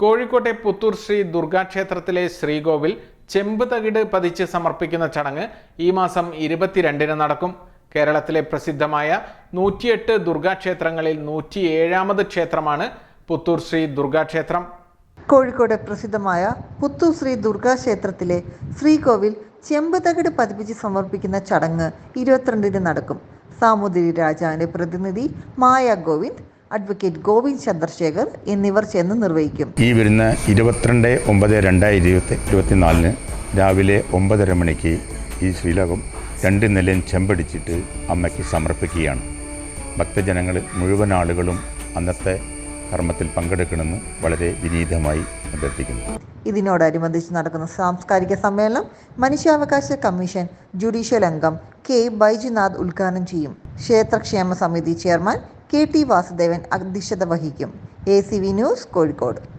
കോഴിക്കോട്ടെ പുത്തൂർ ശ്രീ ദുർഗാക്ഷേത്രത്തിലെ ശ്രീകോവിൽ ചെമ്പ് തകിട് പതിച്ച് സമർപ്പിക്കുന്ന ചടങ്ങ് ഈ മാസം ഇരുപത്തിരണ്ടിന് നടക്കും. കേരളത്തിലെ പ്രസിദ്ധമായ നൂറ്റിയെട്ട് ദുർഗാക്ഷേത്രങ്ങളിൽ നൂറ്റിയേഴാമത് ക്ഷേത്രമാണ് പുത്തൂർ ശ്രീ ദുർഗാക്ഷേത്രം. കോഴിക്കോട് പ്രസിദ്ധമായ പുത്തൂർ ശ്രീ ദുർഗാ ക്ഷേത്രത്തിലെ ശ്രീകോവിൽ ചെമ്പ് തകിട് പതിപ്പിച്ച് സമർപ്പിക്കുന്ന ചടങ്ങ് ഇരുപത്തിരണ്ടിന് നടക്കും. സാമൂതിരി രാജാവിന്റെ പ്രതിനിധി മായ ഗോവിന്ദ് അഡ്വക്കേറ്റ് ഗോവിന്ദ് ചന്ദ്രശേഖർ എന്നിവർ ചേർന്ന് നിർവഹിക്കും. ഈ വരുന്ന ഇരുപത്തിരണ്ട് ഒമ്പത് രണ്ടായിരത്തി ഇരുപത്തി ഇരുപത്തിനാലിന് രാവിലെ ഒമ്പതര മണിക്ക് ഈ ശ്രീലകം രണ്ട് നിലയും ചെമ്പടിച്ചിട്ട് അമ്മയ്ക്ക് സമർപ്പിക്കുകയാണ്. ഭക്തജനങ്ങൾ മുഴുവൻ ആളുകളും അന്നത്തെ കർമ്മത്തിൽ പങ്കെടുക്കണമെന്ന് വളരെ വിനീതമായി അഭ്യർത്ഥിക്കുന്നു. ഇതിനോടനുബന്ധിച്ച് നടക്കുന്ന സാംസ്കാരിക സമ്മേളനം മനുഷ്യാവകാശ കമ്മീഷൻ ജുഡീഷ്യൽ അംഗം കെ ബൈജുനാഥ് ഉദ്ഘാടനം ചെയ്യും. ക്ഷേത്രക്ഷേമ സമിതി ചെയർമാൻ കെ ടി വാസുദേവൻ അധ്യക്ഷത വഹിക്കും. A C V news Kozhikode.